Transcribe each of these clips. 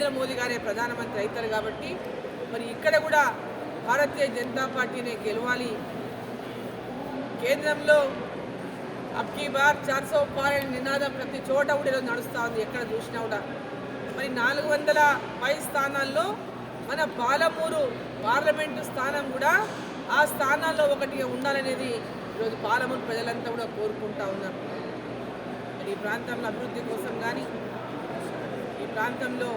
నరేంద్ర మోదీ గారే ప్రధానమంత్రి అవుతారు కాబట్టి మరి ఇక్కడ కూడా భారతీయ జనతా పార్టీనే గెలవాలి. కేంద్రంలో అబ్కీ బార్ చార్సో పార్ అనే నినాదం ప్రతి చోట కూడా ఈరోజు నడుస్తూ ఉంది ఎక్కడ చూసినా కూడా. మరి నాలుగు వందల పై స్థానాల్లో మన పాలమూరు పార్లమెంటు స్థానం కూడా ఆ స్థానాల్లో ఒకటిగా ఉండాలనేది ఈరోజు పాలమూరు ప్రజలంతా కూడా కోరుకుంటా ఉన్నారు. మరి ఈ ప్రాంతంలో అభివృద్ధి కోసం కానీ ఈ ప్రాంతంలో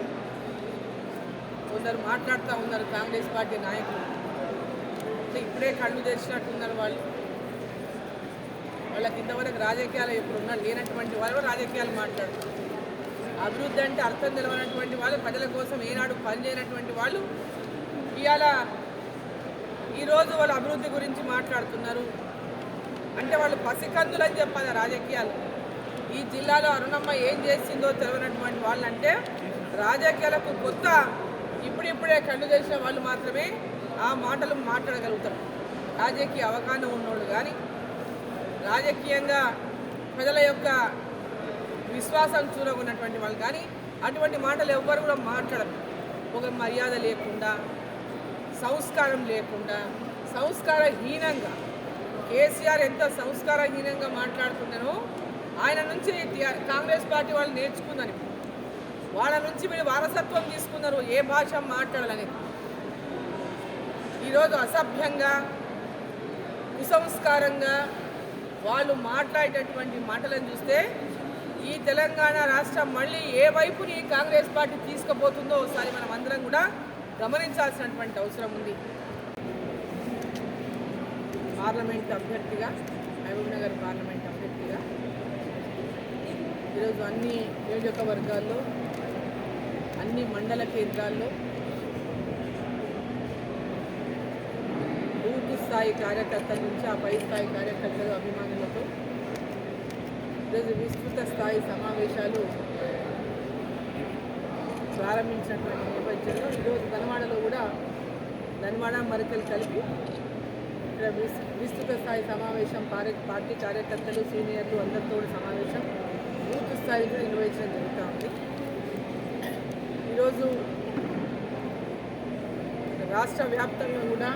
కొందరు మాట్లాడుతూ ఉన్నారు కాంగ్రెస్ పార్టీ నాయకులు. అంటే ఇప్పుడే కళ్ళు తెరిచినట్టున్నారు వాళ్ళు. వాళ్ళకి ఇంతవరకు రాజకీయాలు ఇప్పుడు ఉన్నారు లేనటువంటి వాళ్ళు రాజకీయాలు మాట్లాడుతారు. అభివృద్ధి అంటే అర్థం తెలవనటువంటి వాళ్ళు ప్రజల కోసం ఏనాడు పనిచేయనటువంటి వాళ్ళు ఇవాళ ఈరోజు వాళ్ళు అభివృద్ధి గురించి మాట్లాడుతున్నారు. అంటే వాళ్ళు పసికందులు అని చెప్పాలి రాజకీయాలు. ఈ జిల్లాలో అరుణమ్మ ఏం చేసిందో తెలియనటువంటి వాళ్ళంటే రాజకీయాలకు కొత్త ఇప్పుడిప్పుడే కళ్ళు చేసిన వాళ్ళు మాత్రమే ఆ మాటలు మాట్లాడగలుగుతారు. రాజకీయ అవగాహన ఉన్నోళ్ళు కానీ రాజకీయంగా ప్రజల యొక్క విశ్వాసం చూరగొన్నటువంటి వాళ్ళు కానీ అటువంటి మాటలు ఎవ్వరు కూడా మాట్లాడరు. ఒక మర్యాద లేకుండా సంస్కారం లేకుండా సంస్కారహీనంగా. కేసీఆర్ ఎంత సంస్కారహీనంగా మాట్లాడుతున్నానో ఆయన నుంచి కాంగ్రెస్ పార్టీ వాళ్ళు నేర్చుకుందని వాళ్ళ నుంచి మీరు వారసత్వం తీసుకున్నారు ఏ భాష మాట్లాడాలని ఈరోజు అసభ్యంగా కుసంస్కారంగా వాళ్ళు మాట్లాడేటటువంటి మాటలను చూస్తే ఈ తెలంగాణ రాష్ట్రం మళ్ళీ ఏ వైపుని కాంగ్రెస్ పార్టీ తీసుకుపోతుందో ఒకసారి మనం అందరం కూడా గమనించాల్సినటువంటి అవసరం ఉంది. పార్లమెంట్ అభ్యర్థిగా మహబూబ్నగర్ పార్లమెంట్ అభ్యర్థిగా ఈరోజు అన్ని నియోజకవర్గాల్లో అన్ని మండల కేంద్రాల్లో బూత్ స్థాయి కార్యకర్తల నుంచి ఆ పై స్థాయి కార్యకర్తలు అభిమానులతో ఈరోజు విస్తృత స్థాయి సమావేశాలు ప్రారంభించినటువంటి నేపథ్యంలో ఈరోజు ధనవాడలో కూడా ధనవాడ మరికలు కలిపి ఇక్కడ విస్తృత స్థాయి సమావేశం పార్టీ పార్టీ కార్యకర్తలు సీనియర్లు అందరితో కూడా సమావేశం బూత్ నిర్వహించడం జరుగుతూ ఉంది. ఈరోజు రాష్ట్ర వ్యాప్తంగా కూడా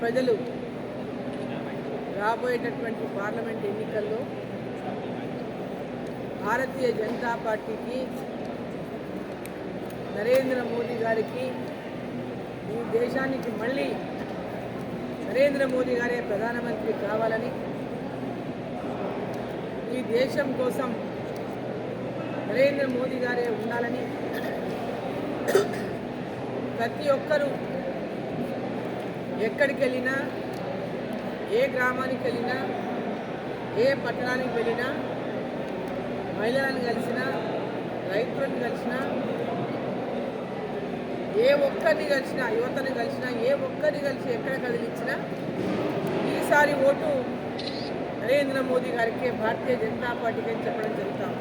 ప్రజలు రాబోయేటటువంటి పార్లమెంట్ ఎన్నికల్లో భారతీయ జనతా పార్టీకి నరేంద్ర మోదీ గారికి ఈ దేశానికి మళ్ళీ నరేంద్ర మోదీ గారే ప్రధానమంత్రి కావాలని ఈ దేశం కోసం నరేంద్ర మోదీ గారే ఉండాలని ప్రతి ఒక్కరూ ఎక్కడికి వెళ్ళినా ఏ గ్రామానికి వెళ్ళినా ఏ పట్టణానికి వెళ్ళినా మహిళలను కలిసినా రైతులను కలిసినా ఏ ఒక్కరిని కలిసినా యువతని కలిసినా ఏ ఒక్కరిని కలిసి ఎక్కడ కదిలించినా ఈసారి ఓటు నరేంద్ర మోదీ గారికి భారతీయ జనతా పార్టీకి అని చెప్పడం జరుగుతాం